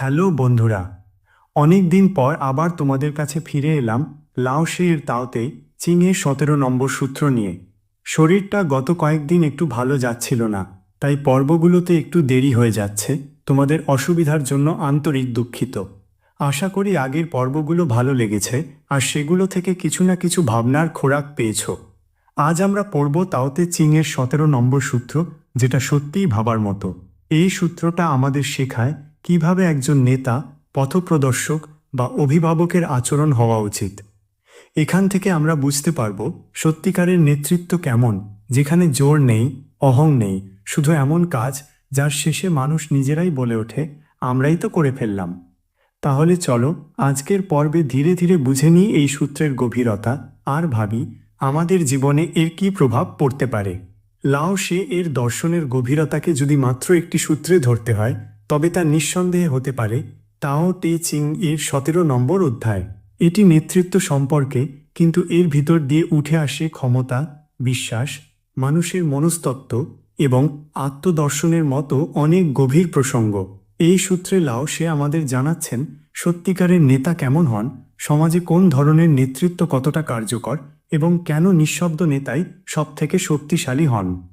Hello বন্ধুরা অনেক দিন পর আবার তোমাদের কাছে ফিরে এলাম লাওসের তাওতে চিংয়ের সতেরো নম্বর সূত্র নিয়ে। শরীরটা গত কয়েকদিন একটু ভালো যাচ্ছিল না, তাই পর্বগুলোতে একটু দেরি হয়ে যাচ্ছে, তোমাদের অসুবিধার জন্য আন্তরিক দুঃখিত। আশা করি আগের পর্বগুলো ভালো লেগেছে, আর সেগুলো থেকে কিছু না কিছু ভাবনার খোরাক পেয়েছ। আজ আমরা পড়ব তাওতে চিংয়ের সতেরো নম্বর সূত্র, যেটা সত্যিই ভাবার মতো। এই সূত্রটা আমাদের শেখায় কীভাবে একজন নেতা, পথপ্রদর্শক বা অভিভাবকের আচরণ হওয়া উচিত? এখান থেকে আমরা বুঝতে পারব সত্যিকারের নেতৃত্ব কেমন, যেখানে জোর নেই, অহং নেই, শুধু এমন কাজ যার শেষে মানুষ নিজেরাই বলে ওঠে, আমরাই তো করে ফেললাম। তাহলে চলো আজকের পর্বে ধীরে ধীরে বুঝে নিই এই সূত্রের গভীরতা, আর ভাবি আমাদের জীবনে এর কী প্রভাব পড়তে পারে। লাও সে এর দর্শনের গভীরতাকে যদি মাত্র একটি সূত্রে ধরতে হয় তবে তা নিঃসন্দেহে হতে পারে তাও তে চিং এর সতেরো নম্বর অধ্যায়। এটি নেতৃত্ব সম্পর্কে, কিন্তু এর ভিতর দিয়ে উঠে আসে ক্ষমতা, বিশ্বাস, মানুষের মনস্তত্ত্ব এবং আত্মদর্শনের মতো অনেক গভীর প্রসঙ্গ। এই সূত্রে লাও সে আমাদের জানাচ্ছেন, সত্যিকারের নেতা কেমন হন, সমাজে কোন ধরনের নেতৃত্ব কতটা কার্যকর এবং কেন নিঃশব্দ নেতাই সবথেকে শক্তিশালী হন।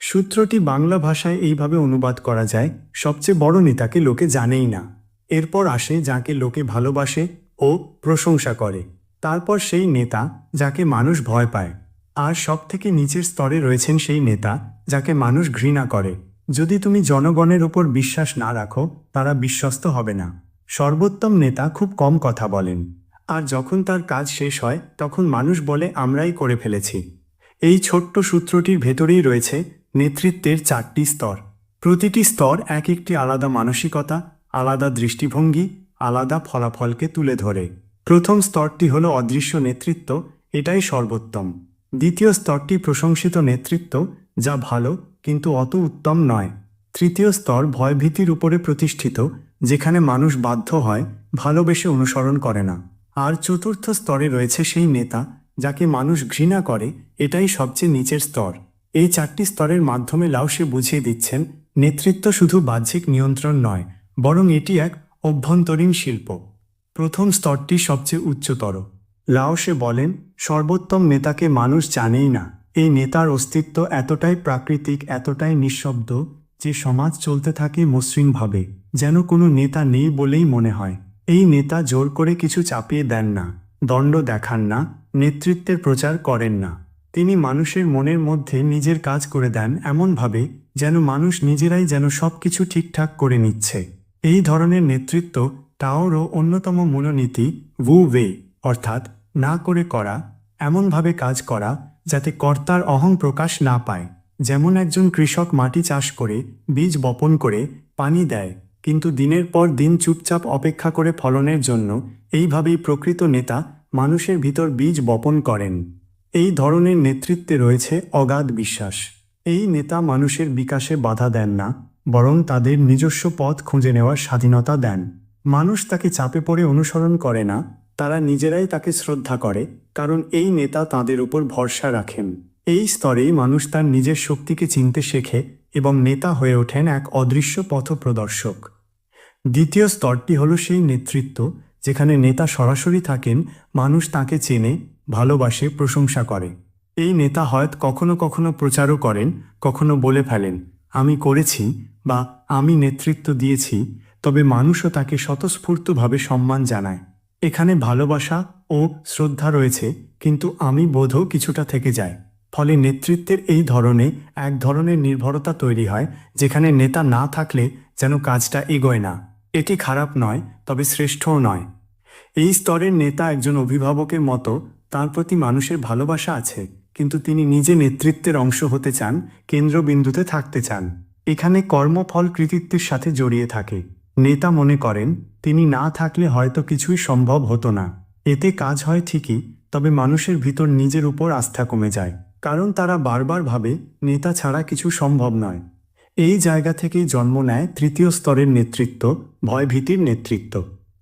সূত্রটি বাংলা ভাষায় এইভাবে অনুবাদ করা যায়, সবচেয়ে বড় নেতাকে লোকে জানেই না। এরপর আসে যাকে লোকে ভালোবাসে ও প্রশংসা করে। তারপর সেই নেতা যাকে মানুষ ভয় পায়। আর সব থেকে নিচের স্তরে রয়েছেন সেই নেতা যাকে মানুষ ঘৃণা করে। যদি তুমি জনগণের ওপর বিশ্বাস না রাখো, তারা বিশ্বস্ত হবে না। সর্বোত্তম নেতা খুব কম কথা বলেন। আর যখন তার কাজ শেষ হয়, তখন মানুষ বলে, আমরাই করে ফেলেছি। এই ছোট্ট সূত্রটির ভেতরেই রয়েছে নেতৃত্বের চারটি স্তর। প্রতিটি স্তর এক একটি আলাদা মানসিকতা, আলাদা দৃষ্টিভঙ্গি, আলাদা ফলাফলকে তুলে ধরে। প্রথম স্তরটি হলো অদৃশ্য নেতৃত্ব, এটাই সর্বোত্তম। দ্বিতীয় স্তরটি প্রশংসিত নেতৃত্ব, যা ভালো কিন্তু অত উত্তম নয়। তৃতীয় স্তর ভয়ভীতির উপরে প্রতিষ্ঠিত, যেখানে মানুষ বাধ্য হয়, ভালোবেসে অনুসরণ করে না। আর চতুর্থ স্তরে রয়েছে সেই নেতা, যাকে মানুষ ঘৃণা করে, এটাই সবচেয়ে নিচের স্তর। এই চারটি স্তরের মাধ্যমে লাউসে বুঝিয়ে দিচ্ছেন, নেতৃত্ব শুধু বাহ্যিক নিয়ন্ত্রণ নয়, বরং এটি এক অভ্যন্তরীণ শিল্প। প্রথম স্তরটি সবচেয়ে উচ্চতর। লাওসে বলেন, সর্বোত্তম নেতাকে মানুষ জানেই না। এই নেতার অস্তিত্ব এতটাই প্রাকৃতিক, এতটাই নিঃশব্দ যে সমাজ চলতে থাকে মসৃণভাবে, যেন কোনো নেতা নেই বলেই মনে হয়। এই নেতা জোর করে কিছু চাপিয়ে দেন না, দণ্ড দেখান না, নেতৃত্বের প্রচার করেন না। তিনি মানুষের মনের মধ্যে নিজের কাজ করে দেন এমনভাবে যেন মানুষ নিজেরাই যেন সব কিছু ঠিকঠাক করে নিচ্ছে। এই ধরনের নেতৃত্ব তাওরও অন্যতম মূলনীতি ভু ওয়ে অর্থাৎ না করে করা, এমনভাবে কাজ করা যাতে কর্তার অহং প্রকাশ না পায়। যেমন একজন কৃষক মাটি চাষ করে, বীজ বপন করে, পানি দেয়, কিন্তু দিনের পর দিন চুপচাপ অপেক্ষা করে ফলনের জন্য, এইভাবেই প্রকৃত নেতা মানুষের ভিতর বীজ বপন করেন। এই ধরনের নেতৃত্বে রয়েছে অগাধ বিশ্বাস। এই নেতা মানুষের বিকাশে বাধা দেন না, বরং তাদের নিজস্ব পথ খুঁজে নেওয়ার স্বাধীনতা দেন। মানুষ তাকে চাপে পড়ে অনুসরণ করে না, তারা নিজেরাই তাকে শ্রদ্ধা করে, কারণ এই নেতা তাদের উপর ভরসা রাখেন। এই স্তরেই মানুষ তার নিজের শক্তিকে চিনতে শেখে এবং নেতা হয়ে ওঠেন এক অদৃশ্য পথপ্রদর্শক। দ্বিতীয় স্তরটি হলো সেই নেতৃত্ব, যেখানে নেতা সরাসরি থাকেন, মানুষ তাকে চেনে ভালোবাসে, প্রশংসা করে। এই নেতা হয়তো কখনো কখনো প্রচারও করেন, কখনো বলে ফেলেন, আমি করেছি বা আমি নেতৃত্ব দিয়েছি। তবে মানুষও তাকে স্বতঃস্ফূর্তভাবে সম্মান জানায়। এখানে ভালোবাসা ও শ্রদ্ধা রয়েছে, কিন্তু আমি বোধও কিছুটা থেকে যায়। ফলে নেতৃত্বের এই ধরনে এক ধরনের নির্ভরতা তৈরি হয়, যেখানে নেতা না থাকলে যেন কাজটা এগোয় না। এটি খারাপ নয়, তবে শ্রেষ্ঠও নয়। এই স্তরের নেতা একজন অভিভাবকের মতো তার প্রতি মানুষের ভালোবাসা আছে, কিন্তু তিনি নিজে নেতৃত্বের অংশ হতে চান, কেন্দ্রবিন্দুতে থাকতে চান। এখানে কর্মফল কৃতিত্বের সাথে জড়িয়ে থাকে। নেতা মনে করেন, তিনি না থাকলে হয়তো কিছুই সম্ভব হতো না। এতে কাজ হয় ঠিকই, তবে মানুষের ভিতর নিজের উপর আস্থা কমে যায়। কারণ তারা বারবার ভাবে, নেতা ছাড়া কিছু সম্ভব নয়। এই জায়গা থেকেই জন্ম নেয় তৃতীয় স্তরের নেতৃত্ব, ভয়ভীতির নেতৃত্ব।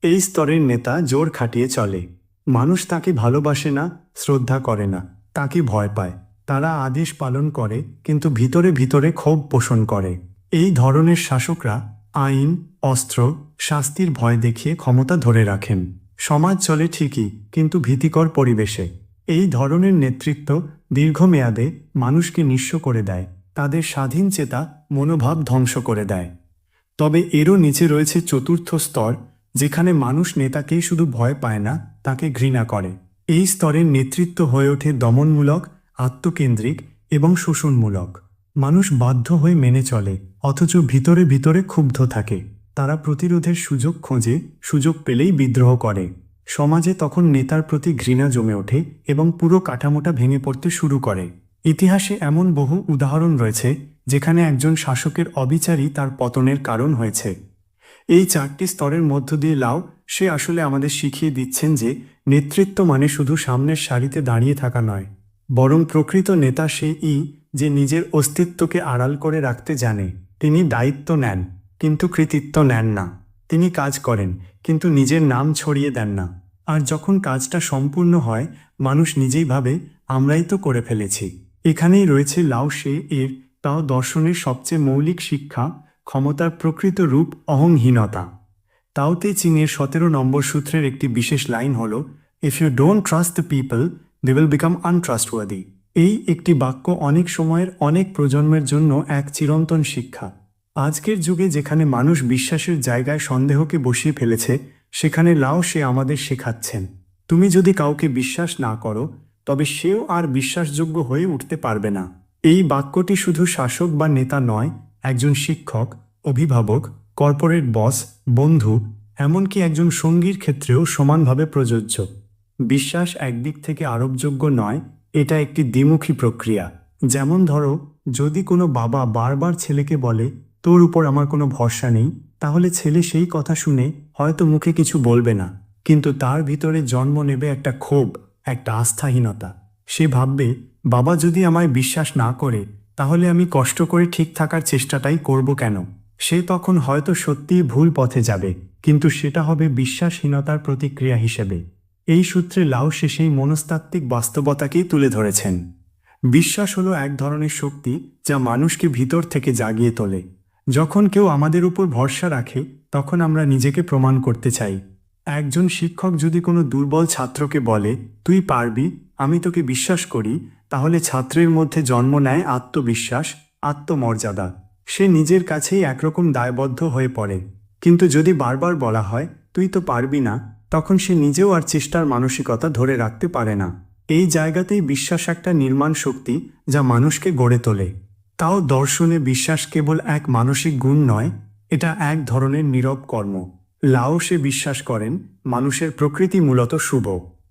এই স্তরের নেতা জোর খাটিয়ে চলে। মানুষ তাকে ভালোবাসে না, শ্রদ্ধা করে না, তাকে ভয় পায়। তারা আদেশ পালন করে, কিন্তু ভিতরে ভিতরে ক্ষোভ পোষণ করে। এই ধরনের শাসকরা আইন, অস্ত্র, শাস্তির ভয় দেখিয়ে ক্ষমতা ধরে রাখেন। সমাজ চলে ঠিকই, কিন্তু ভীতিকর পরিবেশে। এই ধরনের নেতৃত্ব দীর্ঘমেয়াদে মানুষকে নিঃস্ব করে দেয়, তাদের স্বাধীন চেতা মনোভাব ধ্বংস করে দেয়। তবে এরও নিচে রয়েছে চতুর্থ স্তর, যেখানে মানুষ নেতাকে শুধু ভয় পায় না তাকে ঘৃণা করে। এই স্তরের নেতৃত্ব হয়ে ওঠে দমনমূলক, আত্মকেন্দ্রিক এবং শোষণমূলক। মানুষ বাধ্য হয়ে মেনে চলে, অথচ ভিতরে ভিতরে ক্ষুব্ধ থাকে। তারা প্রতিরোধের সুযোগ খোঁজে, সুযোগ পেলেই বিদ্রোহ করে। সমাজে তখন নেতার প্রতি ঘৃণা জমে ওঠে এবং পুরো কাঠামোটা ভেঙে পড়তে শুরু করে। ইতিহাসে এমন বহু উদাহরণ রয়েছে, যেখানে একজন শাসকের অবিচারই তার পতনের কারণ হয়েছে। এই চারটি স্তরের মধ্য দিয়ে লাও সে আসলে আমাদের শিখিয়ে দিচ্ছেন যে নেতৃত্ব মানে শুধু সামনের সারিতে দাঁড়িয়ে থাকা নয়, বরং প্রকৃত নেতা সে ই যে নিজের অস্তিত্বকে আড়াল করে রাখতে জানে। তিনি দায়িত্ব নেন, কিন্তু কৃতিত্ব নেন না। তিনি কাজ করেন, কিন্তু নিজের নাম ছড়িয়ে দেন না। আর যখন কাজটা সম্পূর্ণ হয়, মানুষ নিজেই ভাবে, আমরাই তো করে ফেলেছি। এখানেই রয়েছে লাও সে এর তাও দর্শনের সবচেয়ে মৌলিক শিক্ষা, ক্ষমতার প্রকৃত রূপ অহংহীনতা। তাওতে চিংয়ের সতেরো নম্বর সূত্রের একটি বিশেষ লাইন হল if you don't trust the people they will become untrustworthy এই একটি বাক্য অনেক সময়ের অনেক প্রজন্মের জন্য এক চিরন্তন শিক্ষা। আজকের যুগে যেখানে মানুষ বিশ্বাসের জায়গায় সন্দেহকে বসিয়ে ফেলেছে, সেখানে লাও সে আমাদের শেখাচ্ছেন। তুমি যদি কাউকে বিশ্বাস না করো, তবে সেও আর বিশ্বাসযোগ্য হয়ে উঠতে পারবে না। এই বাক্যটি শুধু শাসক বা নেতা নয়, একজন শিক্ষক, অভিভাবক কর্পোরেট বস, বন্ধু, এমনকি একজন সঙ্গীর ক্ষেত্রেও সমানভাবে প্রযোজ্য। বিশ্বাস একদিক থেকে আরোপযোগ্য নয়, এটা একটি দ্বিমুখী প্রক্রিয়া। যেমন ধরো, যদি কোনো বাবা বারবার ছেলেকে বলে, তোর উপর আমার কোনো ভরসা নেই, তাহলে ছেলে সেই কথা শুনে হয়তো মুখে কিছু বলবে না। কিন্তু তার ভিতরে জন্ম নেবে একটা ক্ষোভ, একটা আস্থাহীনতা। সে ভাববে, বাবা যদি আমায় বিশ্বাস না করে, তাহলে আমি কষ্ট করে ঠিক থাকার চেষ্টাটাই করব কেন? সে তখন হয়তো সত্যিই ভুল পথে যাবে, কিন্তু সেটা হবে বিশ্বাসহীনতার প্রতিক্রিয়া হিসেবে। এই সূত্রে সে সেই মনস্তাত্ত্বিক বাস্তবতাকেই তুলে ধরেছেন। বিশ্বাস হলো এক ধরনের শক্তি যা মানুষকে ভিতর থেকে জাগিয়ে তোলে। যখন কেউ আমাদের উপর ভরসা রাখে, তখন আমরা নিজেকে প্রমাণ করতে চাই। একজন শিক্ষক যদি কোনো দুর্বল ছাত্রকে বলে, তুই পারবি, আমি তোকে বিশ্বাস করি, তাহলে ছাত্রের মধ্যে জন্ম নেয় আত্মবিশ্বাস, আত্মমর্যাদা। সে নিজের কাছেই একরকম দায়বদ্ধ হয়ে পড়ে। কিন্তু যদি বারবার বলা হয়, তুই তো পারবি না, তখন সে নিজেও আর চেষ্টার মানসিকতা ধরে রাখতে পারে না। এই জায়গাতেই বিশ্বাস একটা নির্মাণ শক্তি যা মানুষকে গড়ে তোলে। তাও দর্শনে বিশ্বাস কেবল এক মানসিক গুণ নয়, এটা এক ধরনের নীরব কর্ম। লাও সে বিশ্বাস করেন, মানুষের প্রকৃতি মূলত শুভ।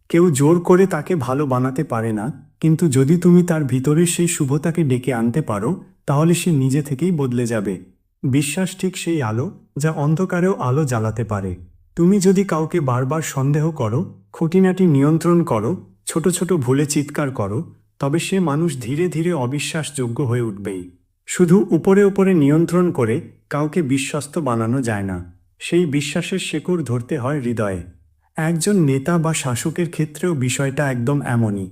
কেউ জোর করে তাকে ভালো বানাতে পারে না, কিন্তু যদি তুমি তার ভিতরে সেই শুভতাকে ডেকে আনতে পারো তাহলে সে নিজে থেকেই বদলে যাবে। বিশ্বাস ঠিক সেই আলো যা অন্ধকারেও আলো জ্বালাতে পারে। তুমি যদি কাউকে বারবার সন্দেহ করো, খুঁটিনাটি নিয়ন্ত্রণ করো, ছোট ছোট ভুলে চিৎকার করো, তবে সে মানুষ ধীরে ধীরে অবিশ্বাসযোগ্য হয়ে উঠবেই। শুধু উপরে উপরে নিয়ন্ত্রণ করে কাউকে বিশ্বস্ত বানানো যায় না। সেই বিশ্বাসের শেকড় ধরতে হয় হৃদয়ে। একজন নেতা বা শাসকের ক্ষেত্রেও বিষয়টা একদম এমনই।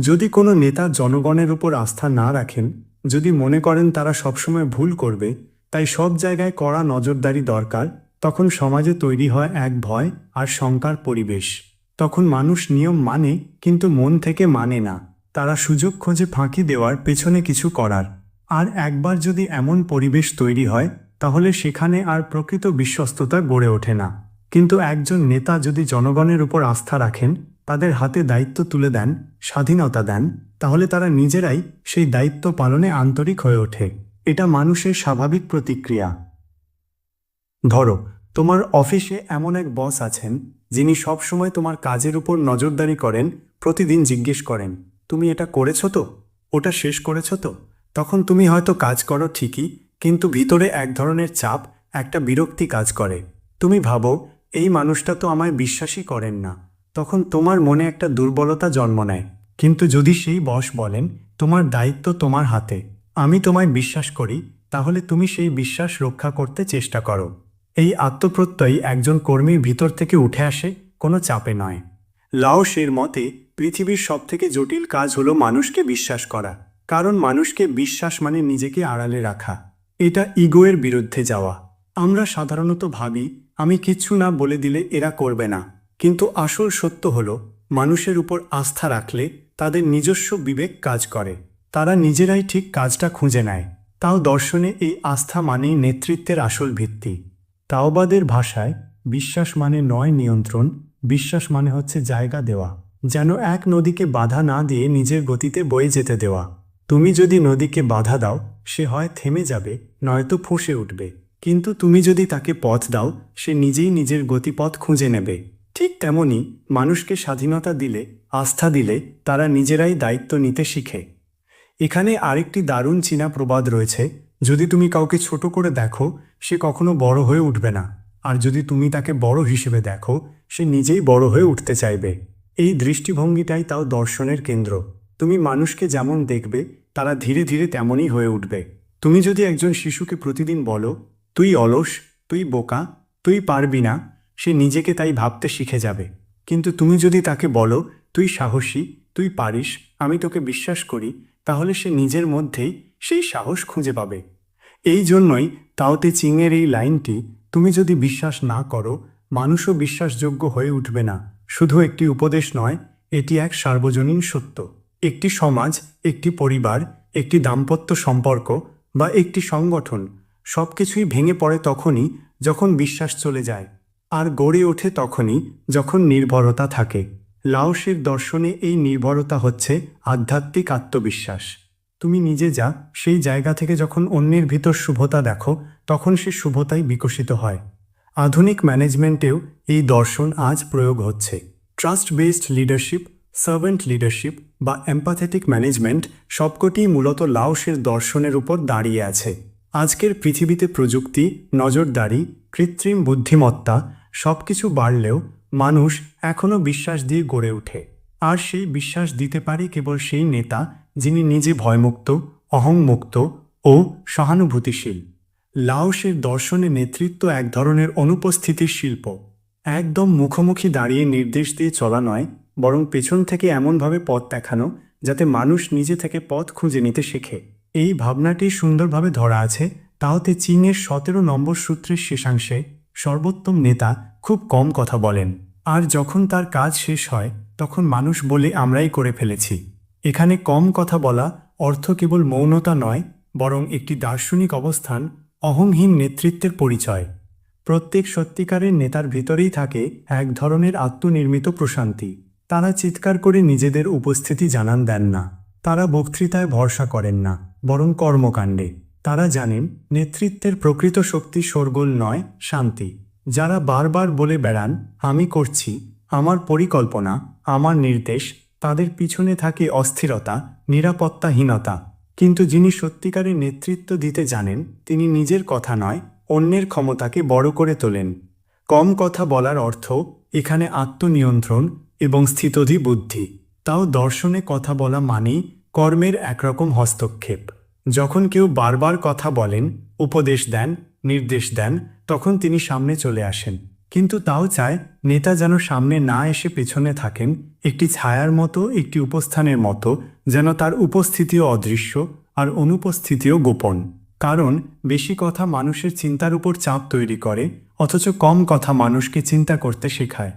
যদি কোনো নেতা জনগণের উপর আস্থা না রাখেন যদি মনে করেন তারা সবসময় ভুল করবে, তাই সব জায়গায় কড়া নজরদারি দরকার, তখন সমাজে তৈরি হয় এক ভয় আর শঙ্কার পরিবেশ। তখন মানুষ নিয়ম মানে কিন্তু মন থেকে মানে না। তারা সুযোগ খোঁজে ফাঁকি দেওয়ার পেছনে কিছু করার। আর একবার যদি এমন পরিবেশ তৈরি হয়, তাহলে সেখানে আর প্রকৃত বিশ্বস্ততা গড়ে ওঠে না। কিন্তু একজন নেতা যদি জনগণের উপর আস্থা রাখেন তাদের হাতে দায়িত্ব তুলে দেন, স্বাধীনতা দেন, তাহলে তারা নিজেরাই সেই দায়িত্ব পালনে আন্তরিক হয়ে ওঠে। এটা মানুষের স্বাভাবিক প্রতিক্রিয়া। ধরো, তোমার অফিসে এমন এক বস আছেন, যিনি সবসময় তোমার কাজের উপর নজরদারি করেন, প্রতিদিন জিজ্ঞেস করেন, তুমি এটা করেছ তো? ওটা শেষ করেছ তো? তখন তুমি হয়তো কাজ করো ঠিকই, কিন্তু ভিতরে এক ধরনের চাপ, একটা বিরক্তি কাজ করে। তুমি ভাবো, এই মানুষটা তো আমায় বিশ্বাসই করেন না। তখন তোমার মনে একটা দুর্বলতা জন্ম নেয়। কিন্তু যদি সেই বস বলেন, তোমার দায়িত্ব তোমার হাতে। আমি তোমায় বিশ্বাস করি, তাহলে তুমি সেই বিশ্বাস রক্ষা করতে চেষ্টা করো। এই আত্মপ্রত্যয় একজন কর্মীর ভিতর থেকে উঠে আসে, কোনো চাপে নয়। লাওসের মতে, পৃথিবীর সবথেকে জটিল কাজ হলো মানুষকে বিশ্বাস করা। কারণ মানুষকে বিশ্বাস মানে নিজেকে আড়ালে রাখা। এটা ইগোয়ের বিরুদ্ধে যাওয়া। আমরা সাধারণত ভাবি, আমি কিচ্ছু না বলে দিলে এরা করবে না। কিন্তু আসল সত্য হল, মানুষের উপর আস্থা রাখলে তাদের নিজস্ব বিবেক কাজ করে। তারা নিজেরাই ঠিক কাজটা খুঁজে নেয়। তাও দর্শনে এই আস্থা মানেই নেতৃত্বের আসল ভিত্তি। তাওবাদের ভাষায়, বিশ্বাস মানে নয় নিয়ন্ত্রণ, বিশ্বাস মানে হচ্ছে জায়গা দেওয়া। যেন এক নদীকে বাধা না দিয়ে নিজের গতিতে বয়ে যেতে দেওয়া। তুমি যদি নদীকে বাধা দাও, সে হয় থেমে যাবে, নয়তো ফুঁসে উঠবে। কিন্তু তুমি যদি তাকে পথ দাও, সে নিজেই নিজের গতিপথ খুঁজে নেবে। ঠিক তেমনি মানুষকে স্বাধীনতা দিলে, আস্থা দিলে তারা নিজেরাই দায়িত্ব নিতে শিখে। এখানে আরেকটি দারুণ চীনা প্রবাদ রয়েছে, যদি তুমি কাউকে ছোট করে দেখো, সে কখনো বড় হয়ে উঠবে না। আর যদি তুমি তাকে বড় হিসেবে দেখো, সে নিজেই বড় হয়ে উঠতে চাইবে। এই দৃষ্টিভঙ্গিটাই তাও দর্শনের কেন্দ্র। তুমি মানুষকে যেমন দেখবে, তারা ধীরে ধীরে তেমনই হয়ে উঠবে। তুমি যদি একজন শিশুকে প্রতিদিন বলো, তুই অলস, তুই বোকা, তুই পারবি না সে নিজেকে তাই ভাবতে শিখে যাবে। কিন্তু তুমি যদি তাকে বলো, তুই সাহসী, তুই পারিস, আমি তোকে বিশ্বাস করি, তাহলে সে নিজের মধ্যেই সেই সাহস খুঁজে পাবে। এই জন্যই তাওতে চিংয়ের এই লাইনটি, তুমি যদি বিশ্বাস না করো, মানুষও বিশ্বাসযোগ্য হয়ে উঠবে না। শুধু একটি উপদেশ নয়, এটি এক সার্বজনীন সত্য। একটি সমাজ, একটি পরিবার, একটি দাম্পত্য সম্পর্ক বা একটি সংগঠন সব কিছুই ভেঙে পড়ে তখনই যখন বিশ্বাস চলে যায়। আর গড়ে ওঠে তখনই যখন নির্ভরতা থাকে। লাওসের দর্শনে এই নির্ভরতা হচ্ছে আধ্যাত্মিক আত্মবিশ্বাস। তুমি নিজে যা, সেই জায়গা থেকে যখন অন্যের ভিতর শুভতা দেখো, তখন সে শুভতাই বিকশিত হয়। আধুনিক ম্যানেজমেন্টেও এই দর্শন আজ প্রয়োগ হচ্ছে। Trust based leadership, servant leadership বা এম্পাথেটিক ম্যানেজমেন্ট সবকটিই মূলত লাওসের দর্শনের উপর দাঁড়িয়ে আছে। আজকের পৃথিবীতে প্রযুক্তি, নজরদারি, কৃত্রিম বুদ্ধিমত্তা সব কিছু বাড়লেও মানুষ এখনও বিশ্বাস দিয়ে গড়ে ওঠে। আর সেই বিশ্বাস দিতে পারে কেবল সেই নেতা যিনি নিজে ভয়মুক্ত, অহংমুক্ত ও সহানুভূতিশীল। লাওসের দর্শনে নেতৃত্ব এক ধরনের অনুপস্থিতির শিল্প। একদম মুখোমুখি দাঁড়িয়ে নির্দেশ দিয়ে চলা নয়, বরং পেছন থেকে এমনভাবে পথ দেখানো যাতে মানুষ নিজে থেকে পথ খুঁজে নিতে শেখে। এই ভাবনাটি সুন্দরভাবে ধরা আছে তাওতে চীনের সতেরো নম্বর সূত্রের শেষাংশে। সর্বোত্তম নেতা খুব কম কথা বলেন। আর যখন তার কাজ শেষ হয়, তখন মানুষ বলে, আমরাই করে ফেলেছি। এখানে কম কথা বলা অর্থ কেবল মৌনতা নয়, বরং একটি দার্শনিক অবস্থান, অহংহীন নেতৃত্বের পরিচয়। প্রত্যেক সত্যিকারের নেতার ভিতরেই থাকে এক ধরনের আত্মনির্মিত প্রশান্তি। তারা চিৎকার করে নিজেদের উপস্থিতি জানান দেন না। তারা বক্তৃতায় ভরসা করেন না, বরং কর্মকাণ্ডে। তারা জানেন, নেতৃত্বের প্রকৃত শক্তি শোরগোল নয়, শান্তি। যারা বারবার বলে বেড়ান, আমি করছি, আমার পরিকল্পনা, আমার নির্দেশ, তাদের পিছনে থাকে অস্থিরতা, নিরাপত্তাহীনতা। কিন্তু যিনি সত্যিকারের নেতৃত্ব দিতে জানেন, তিনি নিজের কথা নয়, অন্যের ক্ষমতাকে বড় করে তোলেন। কম কথা বলার অর্থ, এখানে আত্মনিয়ন্ত্রণ এবং স্থিতধি বুদ্ধি তাও দর্শনে কথা বলা মানেই কর্মের একরকম হস্তক্ষেপ। যখন কেউ বারবার কথা বলেন, উপদেশ দেন, নির্দেশ দেন, তখন তিনি সামনে চলে আসেন। কিন্তু তাও চায় নেতা যেন সামনে না এসে পেছনে থাকেন, একটি ছায়ার মতো, একটি উপস্থানের মতো, যেন তার উপস্থিতিও অদৃশ্য আর অনুপস্থিতিও গোপন। কারণ বেশি কথা মানুষের চিন্তার উপর চাপ তৈরি করে, অথচ কম কথা মানুষকে চিন্তা করতে শেখায়।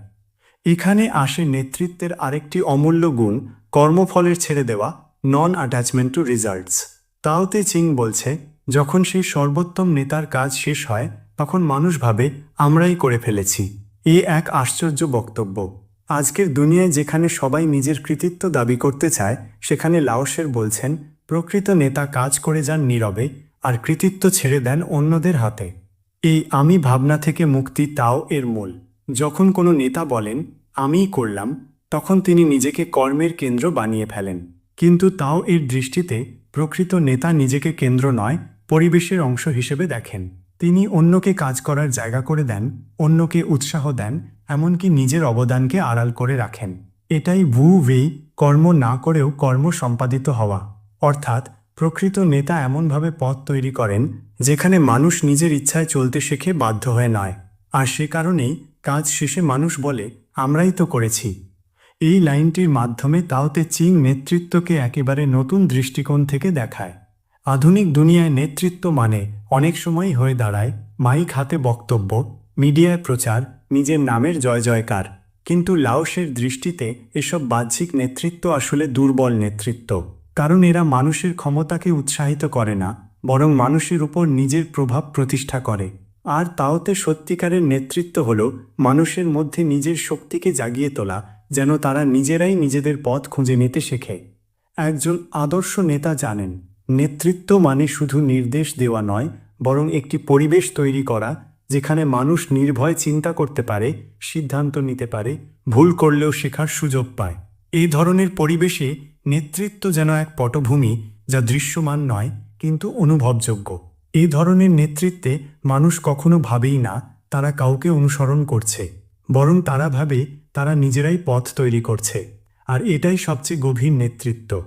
এখানে আসে নেতৃত্বের আরেকটি অমূল্য গুণ, কর্মফলের ছেড়ে দেওয়া non attachment to results Tao Te Ching বলছে, যখন সেই সর্বোত্তম নেতার কাজ শেষ হয়, তখন মানুষ ভাবে, আমরাই করে ফেলেছি। এ এক আশ্চর্য বক্তব্য। আজকের দুনিয়ায় যেখানে সবাই নিজের কৃতিত্ব দাবি করতে চায়, সেখানে লাওসের বলছেন, প্রকৃত নেতা কাজ করে যান নীরবে, আর কৃতিত্ব ছেড়ে দেন অন্যদের হাতে। এই আমি ভাবনা থেকে মুক্তি তাও এর মূল। যখন কোনো নেতা বলেন, আমিই করলাম, তখন তিনি নিজেকে কর্মের কেন্দ্র বানিয়ে ফেলেন। কিন্তু তাও এর দৃষ্টিতে প্রকৃত নেতা নিজেকে কেন্দ্র নয়, পরিবেশের অংশ হিসেবে দেখেন। তিনি অন্যকে কাজ করার জায়গা করে দেন, অন্যকে উৎসাহ দেন, এমনকি নিজের অবদানকে আড়াল করে রাখেন। এটাই ভু ভেই কর্ম না করেও কর্ম সম্পাদিত হওয়া। অর্থাৎ, প্রকৃত নেতা এমনভাবে পথ তৈরি করেন, যেখানে মানুষ নিজের ইচ্ছায় চলতে শেখে বাধ্য হয়ে নয়। আর সে কারণেই কাজ শেষে মানুষ বলে, আমরাই তো করেছি। এই লাইনটির মাধ্যমে তাওতে চিং নেতৃত্বকে একেবারে নতুন দৃষ্টিকোণ থেকে দেখায়। আধুনিক দুনিয়ায় নেতৃত্ব মানে অনেক সময়ই হয়ে দাঁড়ায় মাইক হাতে বক্তব্য, মিডিয়ায় প্রচার, নিজের নামের জয় জয়কার। কিন্তু লাওসের দৃষ্টিতে এসব বাহ্যিক নেতৃত্ব আসলে দুর্বল নেতৃত্ব। কারণ এরা মানুষের ক্ষমতাকে উৎসাহিত করে না, বরং মানুষের উপর নিজের প্রভাব প্রতিষ্ঠা করে। আর তাওতে সত্যিকারের নেতৃত্ব হল মানুষের মধ্যে নিজের শক্তিকে জাগিয়ে তোলা যেন তারা নিজেরাই নিজেদের পথ খুঁজে নিতে শেখে। একজন আদর্শ নেতা জানেন, নেতৃত্ব মানে শুধু নির্দেশ দেওয়া নয়, বরং একটি পরিবেশ তৈরি করা, যেখানে মানুষ নির্ভয় চিন্তা করতে পারে, সিদ্ধান্ত নিতে পারে, ভুল করলেও শেখার সুযোগ পায়। এই ধরনের পরিবেশে নেতৃত্ব যেন এক পটভূমি, যা দৃশ্যমান নয়, কিন্তু অনুভবযোগ্য। এই ধরনের নেতৃত্বে মানুষ কখনো ভাবেই না, তারা কাউকে অনুসরণ করছে, বরং তারা ভাবে তারা নিজেরাই পথ তৈরি করছে। আর এটাই সবচেয়ে গভীর নেতৃত্ব।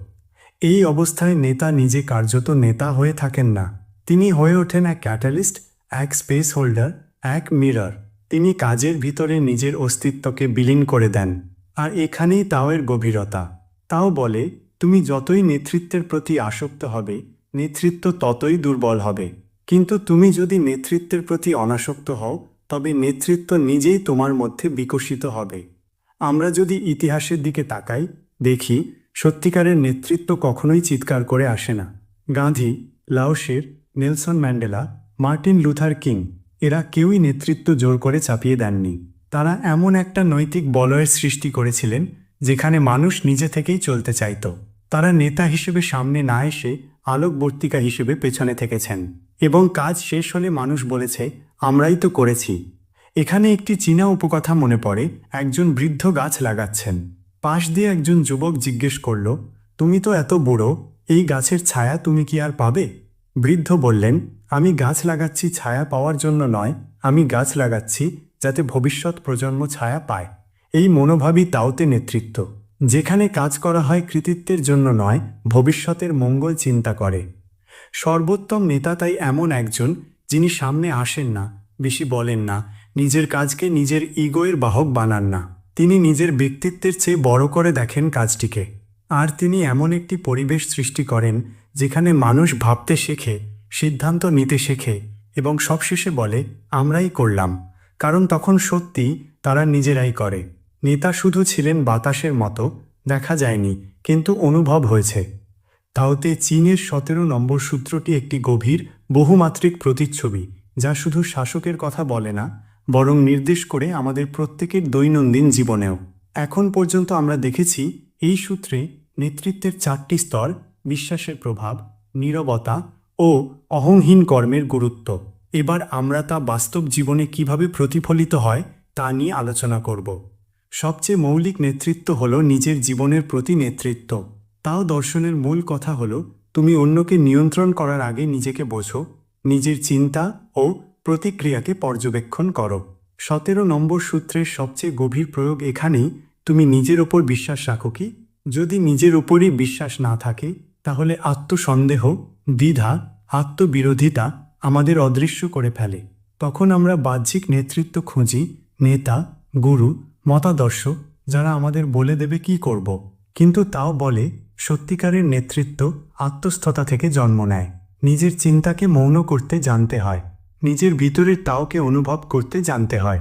এই অবস্থায় নেতা নিজে কার্যত নেতা হয়ে থাকেন না। তিনি হয়ে ওঠেন এক ক্যাটালিস্ট, এক স্পেস হোল্ডার, এক মিরর। তিনি কাজের ভিতরে নিজের অস্তিত্বকে বিলীন করে দেন। আর এখানেই তাওয়ের গভীরতা। তাও বলে, তুমি যতই নেতৃত্বের প্রতি আসক্ত হবে, নেতৃত্ব ততই দুর্বল হবে। কিন্তু তুমি যদি নেতৃত্বের প্রতি অনাসক্ত হও, তবে নেতৃত্ব নিজেই তোমার মধ্যে বিকশিত হবে। আমরা যদি ইতিহাসের দিকে তাকাই, দেখি সত্যিকারের নেতৃত্ব কখনোই চিৎকার করে আসে না। Gandhi, লাওসের, Nelson Mandela, Martin Luther King, এরা কেউই নেতৃত্ব জোর করে চাপিয়ে দেননি। তারা এমন একটা নৈতিক বলয়ের সৃষ্টি করেছিলেন, যেখানে মানুষ নিজে থেকেই চলতে চাইত। তারা নেতা হিসেবে সামনে না এসে আলোকবর্তিকা হিসেবে পেছনে থেকেছেন। এবং কাজ শেষ হলে মানুষ বলেছে, আমরাই তো করেছি। এখানে একটি চীনা উপকথা মনে পড়ে, একজন বৃদ্ধ গাছ লাগাচ্ছেন। পাশ দিয়ে একজন যুবক জিজ্ঞেস করল, তুমি তো এত বুড়ো, এই গাছের ছায়া তুমি কি আর পাবে? বৃদ্ধ বললেন, আমি গাছ লাগাচ্ছি ছায়া পাওয়ার জন্য নয়, আমি গাছ লাগাচ্ছি যাতে ভবিষ্যৎ প্রজন্ম ছায়া পায়। এই মনোভাবই তাওতে নেতৃত্ব। যেখানে কাজ করা হয় কৃতিত্বের জন্য নয়, ভবিষ্যতের মঙ্গল চিন্তা করে। সর্বোত্তম নেতা তাই এমন একজন যিনি সামনে আসেন না বেশি বলেন না, নিজের কাজকে নিজের ইগোয়ের বাহক বানান না। তিনি নিজের ব্যক্তিত্বের চেয়ে বড় করে দেখেন কাজটিকে। আর তিনি এমন একটি পরিবেশ সৃষ্টি করেন, যেখানে মানুষ ভাবতে শেখে, সিদ্ধান্ত নিতে শেখে, এবং সবশেষে বলে, আমরাই করলাম। কারণ তখন সত্যি তারা নিজেরাই করে। নেতা শুধু ছিলেন বাতাসের মতো, দেখা যায়নি, কিন্তু অনুভব হয়েছে। তাওতে চীনের সতেরো নম্বর সূত্রটি একটি গভীর, বহুমাত্রিক প্রতিচ্ছবি। যা শুধু শাসকের কথা বলে না, বরং নির্দেশ করে আমাদের প্রত্যেকের দৈনন্দিন জীবনেও। এখন পর্যন্ত আমরা দেখেছি এই সূত্রে নেতৃত্বের চারটি স্তর, বিশ্বাসের প্রভাব, নীরবতা ও অহংহীন কর্মের গুরুত্ব। এবার আমরা তা বাস্তব জীবনে কীভাবে প্রতিফলিত হয়, তা নিয়ে আলোচনা করব। সবচেয়ে মৌলিক নেতৃত্ব হল নিজের জীবনের প্রতি নেতৃত্ব। তাও দর্শনের মূল কথা হল, তুমি অন্যকে নিয়ন্ত্রণ করার আগে নিজেকে বোঝো নিজের চিন্তা ও প্রতিক্রিয়াকে পর্যবেক্ষণ করো। সতেরো নম্বর সূত্রের সবচেয়ে গভীর প্রয়োগ এখানেই, তুমি নিজের ওপর বিশ্বাস রাখো কি? যদি নিজের ওপরই বিশ্বাস না থাকে, তাহলে আত্মসন্দেহ, দ্বিধা, আত্মবিরোধিতা আমাদের অদৃশ্য করে ফেলে। তখন আমরা বাহ্যিক নেতৃত্ব খুঁজি, নেতা, গুরু, মতাদর্শ, যারা আমাদের বলে দেবে কি করব। কিন্তু তাও বলে, সত্যিকারের নেতৃত্ব আত্মস্থতা থেকে জন্ম নেয়। নিজের চিন্তাকে মৌন করতে জানতে হয়। নিজের ভিতরের তাওকে অনুভব করতে জানতে হয়।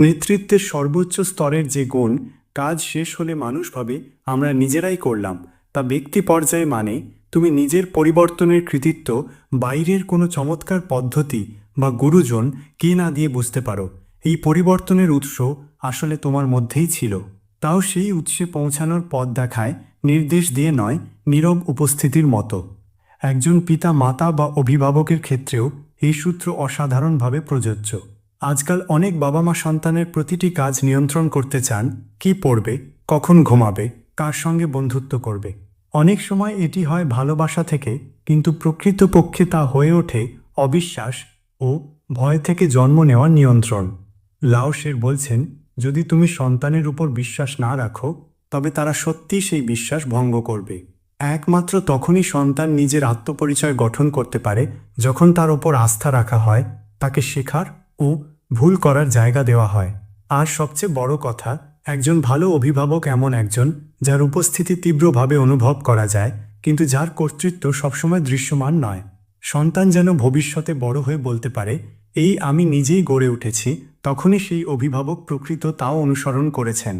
নেতৃত্বের সর্বোচ্চ স্তরের যে গুণ, কাজ শেষ হলে মানুষ ভাবে, আমরা নিজেরাই করলাম। তা ব্যক্তি পর্যায়ে মানে তুমি নিজের পরিবর্তনের কৃতিত্ব, বাইরের কোনো চমৎকার পদ্ধতি বা গুরুজন কে না দিয়ে বুঝতে পারো। এই পরিবর্তনের উৎস আসলে তোমার মধ্যেই ছিল। তাও সেই উৎসে পৌঁছানোর পথ দেখায়, নির্দেশ দিয়ে নয়, নীরব উপস্থিতির মতো। একজন পিতা মাতা বা অভিভাবকের ক্ষেত্রেও এই সূত্র অসাধারণভাবে প্রযোজ্য। আজকাল অনেক বাবা মা সন্তানের প্রতিটি কাজ নিয়ন্ত্রণ করতে চান, কি পড়বে, কখন ঘুমাবে, কার সঙ্গে বন্ধুত্ব করবে। অনেক সময় এটি হয় ভালোবাসা থেকে, কিন্তু প্রকৃতপক্ষে তা হয়ে ওঠে অবিশ্বাস ও ভয় থেকে জন্ম নেওয়ার নিয়ন্ত্রণ। লাওসের বলছেন, যদি তুমি সন্তানের উপর বিশ্বাস না রাখো, তবে তারা সত্যিই সেই বিশ্বাস ভঙ্গ করবে। একমাত্র তখনই সন্তান নিজের আত্মপরিচয় গঠন করতে পারে যখন তার ওপর আস্থা রাখা হয়, তাকে শেখার ও ভুল করার জায়গা দেওয়া হয়। আর সবচেয়ে বড় কথা, একজন ভালো অভিভাবক এমন একজন যার উপস্থিতি তীব্রভাবে অনুভব করা যায়, কিন্তু যার কর্তৃত্ব সবসময় দৃশ্যমান নয়। সন্তান যেন ভবিষ্যতে বড় হয়ে বলতে পারে, এই আমি নিজেই গড়ে উঠেছি, তখনই সেই অভিভাবক প্রকৃত তাও অনুসরণ করেছেন।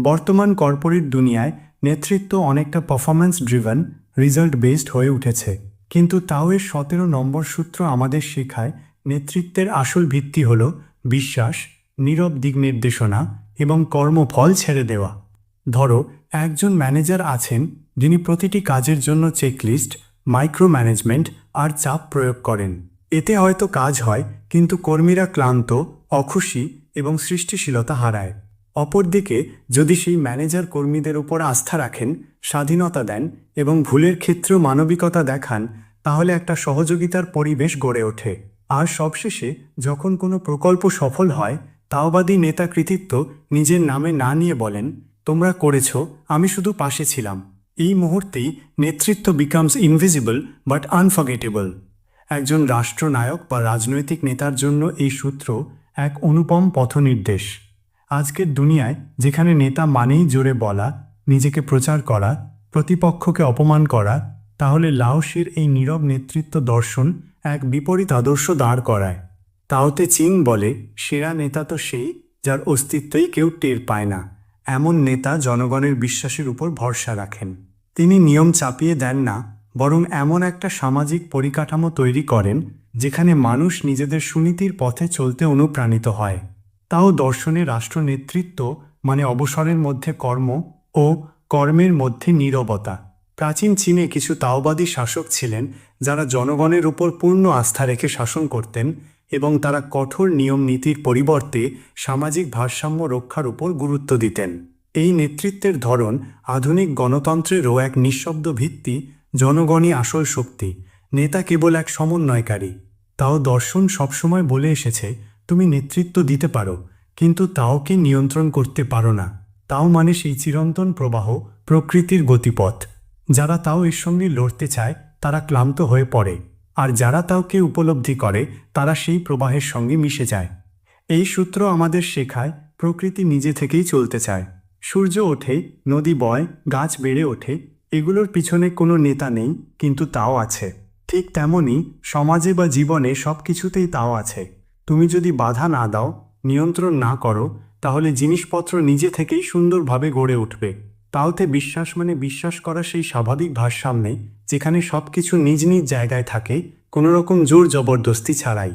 বর্তমান কর্পোরেট দুনিয়ায় নেতৃত্ব অনেকটা পারফরম্যান্স ড্রিভেন রেজাল্ট বেসড হয়ে উঠেছে। কিন্তু তাও এর সতেরো নম্বর সূত্র আমাদের শেখায় নেতৃত্বের আসল ভিত্তি হল বিশ্বাস, নীরব দিক নির্দেশনা এবং কর্মফল ছেড়ে দেওয়া। ধরো, একজন ম্যানেজার আছেন, যিনি প্রতিটি কাজের জন্য চেকলিস্ট মাইক্রো ম্যানেজমেন্ট আর চাপ প্রয়োগ করেন। এতে হয়তো কাজ হয়, কিন্তু কর্মীরা ক্লান্ত, অখুশি এবং সৃষ্টিশীলতা হারায়। অপরদিকে, যদি সেই ম্যানেজার কর্মীদের উপর আস্থা রাখেন, স্বাধীনতা দেন এবং ভুলের ক্ষেত্রেও মানবিকতা দেখান, তাহলে একটা সহযোগিতার পরিবেশ গড়ে ওঠে। আর সবশেষে, যখন কোনো প্রকল্প সফল হয়, তাওবাদী নেতা কৃতিত্ব নিজের নামে না নিয়ে বলেন, তোমরা করেছ, আমি শুধু পাশে ছিলাম। এই মুহূর্তেই নেতৃত্ব বিকামস ইনভিজিবল বাট আনফরগেটেবল একজন রাষ্ট্রনায়ক বা রাজনৈতিক নেতার জন্য এই সূত্র এক অনুপম পথনির্দেশ। আজকের দুনিয়ায় যেখানে নেতা মানেই জোরে বলা, নিজেকে প্রচার করা, প্রতিপক্ষকে অপমান করা, তাহলে লাওসের এই নীরব নেতৃত্ব দর্শন এক বিপরীত আদর্শ দাঁড় করায়। তাওতে চীন বলে, সেরা নেতা তো সেই যার অস্তিত্বই কেউ টের পায় না। এমন নেতা জনগণের বিশ্বাসের উপর ভরসা রাখেন। তিনি নিয়ম চাপিয়ে দেন না, বরং এমন একটা সামাজিক পরিকাঠামো তৈরি করেন, যেখানে মানুষ নিজেদের সুনীতির পথে চলতে অনুপ্রাণিত হয়। তাও দর্শনে রাষ্ট্র নেতৃত্ব মানে অবসরের মধ্যে কর্ম ও কর্মের মধ্যে নীরবতা। প্রাচীন চীনে কিছু তাওবাদী শাসক ছিলেন যারা জনগণের উপর পূর্ণ আস্থা রেখে শাসন করতেন এবং তারা কঠোর নিয়ম নীতির পরিবর্তে সামাজিক ভারসাম্য রক্ষার উপর গুরুত্ব দিতেন। এই নেতৃত্বের ধরন আধুনিক গণতন্ত্রেরও এক নিঃশব্দ ভিত্তি, জনগণই আসল শক্তি, নেতা কেবল এক সমন্বয়কারী। তাও দর্শন সবসময় বলে এসেছে তুমি নেতৃত্ব দিতে পারো, কিন্তু তাওকে নিয়ন্ত্রণ করতে পারো না। তাও মানে সেই চিরন্তন প্রবাহ, প্রকৃতির গতিপথ। যারা তাও এর সঙ্গে লড়তে চায়, তারা ক্লান্ত হয়ে পড়ে। আর যারা তাওকে উপলব্ধি করে, তারা সেই প্রবাহের সঙ্গে মিশে যায়। এই সূত্র আমাদের শেখায়, প্রকৃতি নিজে থেকেই চলতে চায়। সূর্য ওঠে, নদী বয়, গাছ বেড়ে ওঠে, এগুলোর পিছনে কোনো নেতা নেই, কিন্তু তাও আছে। ঠিক তেমনই সমাজে বা জীবনে সব কিছুতেই তাও আছে। তুমি যদি বাধা না দাও, নিয়ন্ত্রণ না করো, তাহলে জিনিসপত্র নিজে থেকেই সুন্দরভাবে গড়ে উঠবে। তাওতে বিশ্বাস মানে বিশ্বাস করা সেই স্বাভাবিক ভারসাম্যে, যেখানে সব কিছু নিজ নিজ জায়গায় থাকে কোনো রকম জোর জবরদস্তি ছাড়াই।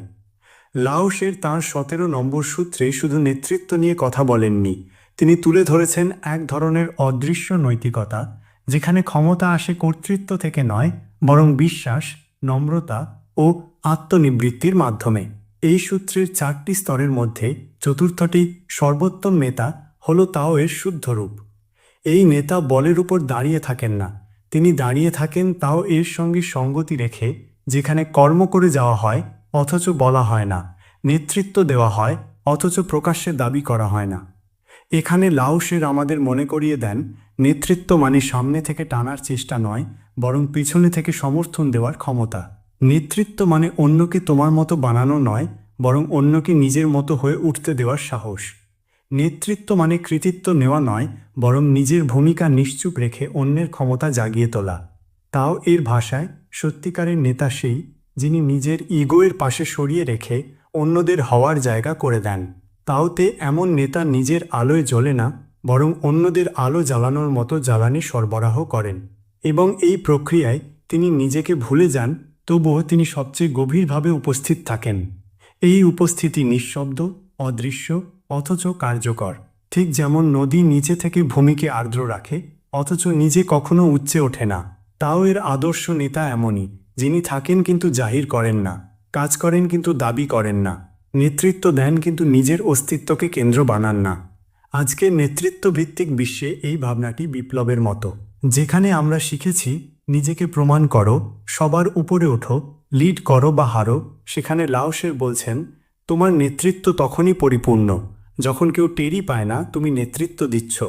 লাওসের তাঁর সতেরো নম্বর সূত্রে শুধু নেতৃত্ব নিয়ে কথা বলেননি। তিনি তুলে ধরেছেন এক ধরনের অদৃশ্য নৈতিকতা, যেখানে ক্ষমতা আসে কর্তৃত্ব থেকে নয়, বরং বিশ্বাস, নম্রতা ও আত্মনিবৃত্তির মাধ্যমে। এই সূত্রের চারটি স্তরের মধ্যে চতুর্থটি সর্বোত্তম নেতা হল তাও এর শুদ্ধ রূপ। এই নেতা বলের উপর দাঁড়িয়ে থাকেন না। তিনি দাঁড়িয়ে থাকেন তাও এর সঙ্গে সঙ্গতি রেখে, যেখানে কর্ম করে যাওয়া হয়, অথচ বলা হয় না, নেতৃত্ব দেওয়া হয়, অথচ প্রকাশ্যে দাবি করা হয় না। এখানে লাউসের আমাদের মনে করিয়ে দেন, নেতৃত্ব মানে সামনে থেকে টানার চেষ্টা নয়, বরং পিছনে থেকে সমর্থন দেওয়ার ক্ষমতা। নেতৃত্ব মানে অন্যকে তোমার মতো বানানো নয়, বরং অন্যকে নিজের মতো হয়ে উঠতে দেওয়ার সাহস। নেতৃত্ব মানে কৃতিত্ব নেওয়া নয়, বরং নিজের ভূমিকা নিশ্চুপ রেখে অন্যের ক্ষমতা জাগিয়ে তোলা। তাও এর ভাষায়, সত্যিকারের নেতা সেই, যিনি নিজের ইগোয়ের পাশে সরিয়ে রেখে অন্যদের হওয়ার জায়গা করে দেন। তাওতে এমন নেতা নিজের আলোয় জ্বলে না, বরং অন্যদের আলো জ্বালানোর মতো জ্বালানি সরবরাহ করেন। এবং এই প্রক্রিয়ায় তিনি নিজেকে ভুলে যান তবুও তিনি সবচেয়ে গভীরভাবে উপস্থিত থাকেন। এই উপস্থিতি নিঃশব্দ, অদৃশ্য, অথচ কার্যকর। ঠিক যেমন নদী নিচে থেকে ভূমিকে আর্দ্র রাখে, অথচ নিজে কখনো উচ্চে ওঠে না। তাও এর আদর্শ নেতা এমনই, যিনি থাকেন কিন্তু জাহির করেন না, কাজ করেন কিন্তু দাবি করেন না, নেতৃত্ব দেন কিন্তু নিজের অস্তিত্বকে কেন্দ্র বানান না। আজকে নেতৃত্ব ভিত্তিক বিশ্বে এই ভাবনাটি বিপ্লবের মতো। যেখানে আমরা শিখেছি নিজেকে প্রমাণ করো, সবার উপরে ওঠো লিড করো বা হারো, সেখানে লাওসের বলছেন, তোমার নেতৃত্ব তখনই পরিপূর্ণ, যখন কেউ টেরি পায় না, তুমি নেতৃত্ব দিচ্ছ।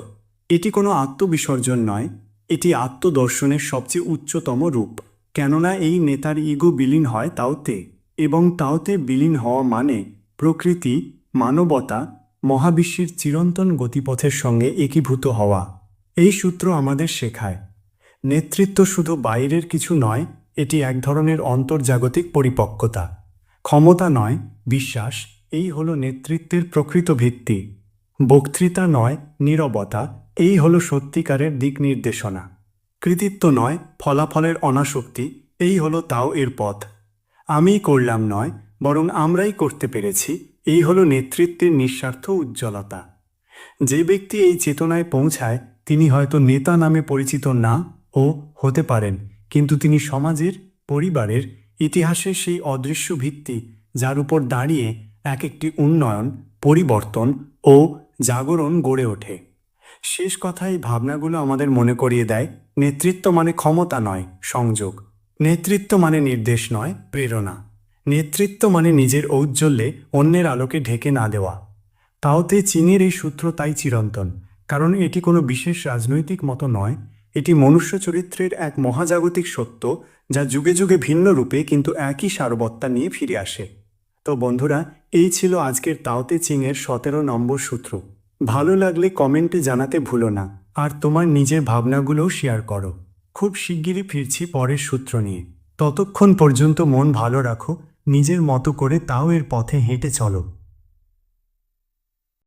এটি কোনো আত্মবিসর্জন নয়, এটি আত্মদর্শনের সবচেয়ে উচ্চতম রূপ। কেননা এই নেতার ইগো বিলীন হয় তাওতে, এবং তাওতে বিলীন হওয়া মানে প্রকৃতি, মানবতা, মহাবিশ্বের চিরন্তন গতিপথের সঙ্গে একীভূত হওয়া। এই সূত্র আমাদের শেখায়। নেতৃত্ব শুধু বাইরের কিছু নয়, এটি এক ধরনের অন্তর্জাগতিক পরিপক্কতা। ক্ষমতা নয়, বিশ্বাস, এই হলো নেতৃত্বের প্রকৃত ভিত্তি। বক্তৃতা নয়, নীরবতা, এই হলো সত্যিকারের দিক নির্দেশনা। কৃতিত্ব নয়, ফলাফলের অনাসক্তি, এই হলো তাও এর পথ। আমি করলাম নয়, বরং আমরাই করতে পেরেছি, এই হলো নেতৃত্বের নিঃস্বার্থ উজ্জ্বলতা। যে ব্যক্তি এই চেতনায় পৌঁছায়, তিনি হয়তো নেতা নামে পরিচিত না ও হতে পারেন, কিন্তু তিনি সমাজের, পরিবারের ইতিহাসের সেই অদৃশ্য ভিত্তি যার উপর দাঁড়িয়ে এক একটি উন্নয়ন, পরিবর্তন ও জাগরণ গড়ে ওঠে। শেষ কথায় ভাবনাগুলো আমাদের মনে করিয়ে দেয়, নেতৃত্ব মানে ক্ষমতা নয়, সংযোগ। নেতৃত্ব মানে নির্দেশ নয়, প্রেরণা। নেতৃত্ব মানে নিজের ঔজ্জ্বল্যে অন্যের আলোকে ঢেকে না দেওয়া। তাওতে চীনের এই সূত্র তাই চিরন্তন, কারণ এটি কোনো বিশেষ রাজনৈতিক মতো নয় এটি মনুষ্য চরিত্রের এক মহাজাগতিক সত্য যা যুগে যুগে ভিন্ন রূপে কিন্তু একই সারবত্তা নিয়ে ফিরে আসে। তো বন্ধুরা, এই ছিল আজকের তাওতে চিংয়ের সতেরো নম্বর সূত্র। ভালো লাগলে কমেন্টে জানাতে ভুলো না, আর তোমার নিজের ভাবনাগুলোও শেয়ার করো। খুব শিগগিরই ফিরছি পরের সূত্র নিয়ে। ততক্ষণ পর্যন্ত মন ভালো রাখো, নিজের মতো করে তাও এর পথে হেঁটে চলো।